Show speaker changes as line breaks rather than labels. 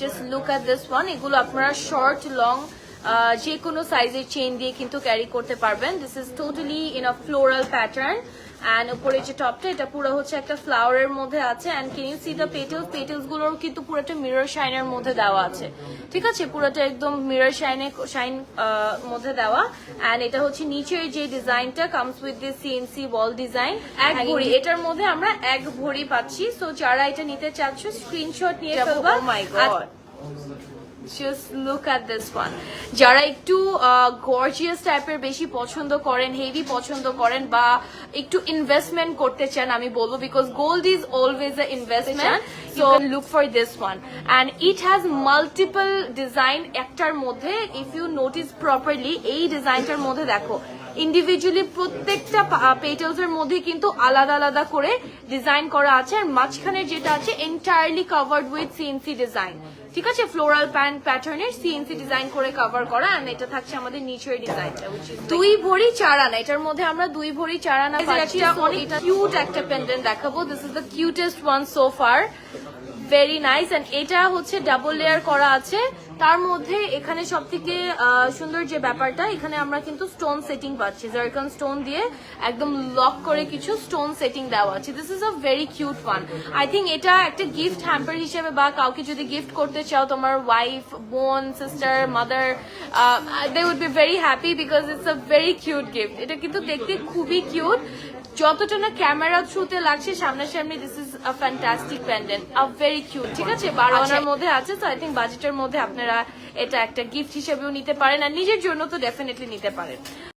Just look at this one এগুলো আপনারা short long যে কোনো সাইজের চেন দিয়ে কিন্তু ক্যারি করতে পারবেন। This is totally in a floral pattern and উপরে যে টপটা এটা পুরো হচ্ছে একটা ফ্লাওয়ারের মধ্যে আছে। And can you see the petals পেটেলসগুলোর কিন্তু পুরোটা মিরর শাইনের মধ্যে দেওয়া আছে। ঠিক আছে? পুরোটা একদম মিরর শাইনে শাইন মধ্যে দেওয়া। অ্যান্ড এটা হচ্ছে নিচের যে ডিজাইনটা comes with this CNC wall design এক ভরি। এটার মধ্যে আমরা এক ভরি পাচ্ছি। সো যারা এটা নিতে চাচ্ছ স্ক্রিনশট নিয়ে ফেলবা।
my God.
Just look at this one যারা একটু গর্জিয়াস টাইপের বেশি পছন্দ করেন হেভি পছন্দ করেন বা একটু ইনভেস্টমেন্ট করতে চান আমি বলব because gold is always a investment so look for this one and it has multiple design একটার মধ্যে ইফ ইউ নোটিস প্রপারলি এই ডিজাইনটার মধ্যে দেখো ইন্ডিভিজুয়ালি প্রত্যেকটা পেটেলস এর মধ্যে কিন্তু আলাদা আলাদা করে ডিজাইন করা আছে। আর মাঝখানে যেটা আছে entirely covered with CNC design ঠিক আছে? ফ্লোরাল প্যান্ট প্যাটার্নের সিএনসি ডিজাইন করে কভার করা। এন্ড এটা থাকছে আমাদের নিচের ডিজাইনটা দুই ভরি চার আনা এটার মধ্যে আমরা দুই ভরি চার আনা কিউট একটা পেন্ডেন্ট দেখাবো। This is the cutest one so far very nice and এটা হচ্ছে ডাবল লেয়ার করা আছে। তার মধ্যে এখানে সব থেকে সুন্দর যে ব্যাপারটা, এখানে আমরা কিন্তু স্টোন সেটিং পাচ্ছি। জার্কন স্টোন দিয়ে একদম লক করে কিছু স্টোন সেটিং দেওয়া আছে। This is a very cute one I think এটা একটা গিফট হ্যাম্পার হিসেবে বা কাউকে যদি গিফট করতে চাও, তোমার ওয়াইফ বোন sister mother they would be very happy because it's a very cute gift এটা কিন্তু দেখতে খুবই কিউট যতটা না ক্যামেরা থ্রুতে লাগছে সামনাসামনি this is a fantastic pendant a very cute ঠিক আছে? বারো আনার মধ্যে আছে তো আই থিঙ্ক বাজেটের মধ্যে আপনারা এটা একটা গিফট হিসেবেও নিতে পারেন আর নিজের জন্য তো ডেফিনেটলি নিতে পারেন।